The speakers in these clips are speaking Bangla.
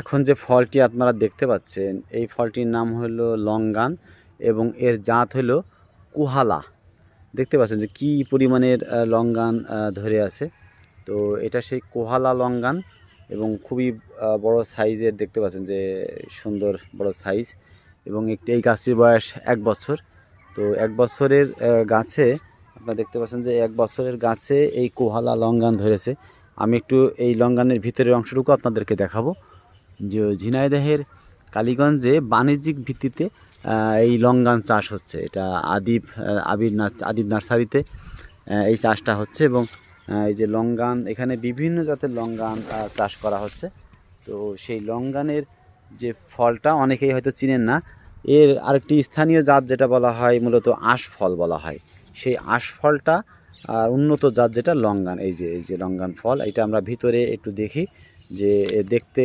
এখন যে ফলটি আপনারা দেখতে পাচ্ছেন, এই ফলটির নাম হলো লঙ্গান এবং এর জাত হলো কুহালা। দেখতে পাচ্ছেন যে কী পরিমাণের লঙ্গান ধরে আছে। তো এটা সেই কোহালা লঙ্গান এবং খুবই বড় সাইজের, দেখতে পাচ্ছেন যে সুন্দর বড় সাইজ এবং একটি, এই গাছটির বয়স এক বছর। তো এক বছরের গাছে আপনারা দেখতে পাচ্ছেন যে এক বছরের গাছে এই কোহালা লঙ্গান ধরেছে। আমি একটু এই লঙ্গানের ভিতরের অংশটুকু আপনাদেরকে দেখাবো। যে ঝিনাইদহের কালীগঞ্জে বাণিজ্যিক ভিত্তিতে এই লঙ্গান চাষ হচ্ছে। এটা আদিব আবির আদিব নার্সারিতে এই চাষটা হচ্ছে এবং এই যে লঙ্গান, এখানে বিভিন্ন জাতের লঙ্গান চাষ করা হচ্ছে। তো সেই লঙ্গানের যে ফলটা অনেকেই হয়তো চিনেন না, এর আরেকটি স্থানীয় জাত যেটা বলা হয় মূলত আঁশ ফল বলা হয়। সেই আঁশ ফলটা আর উন্নত জাত যেটা লঙ্গান, এই যে এই যে লঙ্গান ফল, এটা আমরা ভিতরে একটু দেখি। যে দেখতে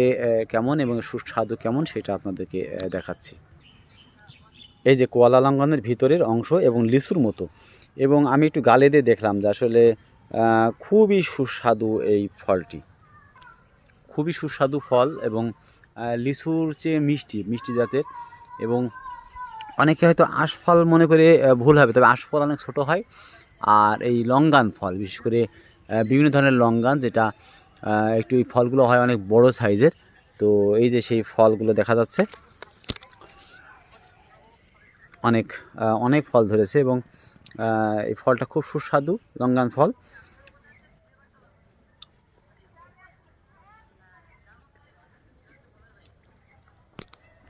কেমন এবং সুস্বাদু কেমন সেটা আপনাদেরকে দেখাচ্ছি। এই যে কোয়ালা লঙ্ঘনের ভিতরের অংশ এবং লিচুর মতো। এবং আমি একটু গালে দিয়ে দেখলাম যে আসলে খুবই সুস্বাদু এই ফলটি। খুবই সুস্বাদু ফল এবং লিচুর চেয়ে মিষ্টি মিষ্টি জাতের। এবং অনেকে হয়তো আশফল মনে করে ভুল হবে, তবে আশফল অনেক ছোট হয়। আর এই লঙ্গান ফল, বিশেষ করে বিভিন্ন ধরনের লঙ্গান যেটা একটু এই ফলগুলো হয় অনেক বড় সাইজের। তো এই যে সেই ফলগুলো দেখা যাচ্ছে। অনেক অনেক ফল ধরেছে এবং এই ফলটা খুব সুস্বাদু লঙ্গান ফল।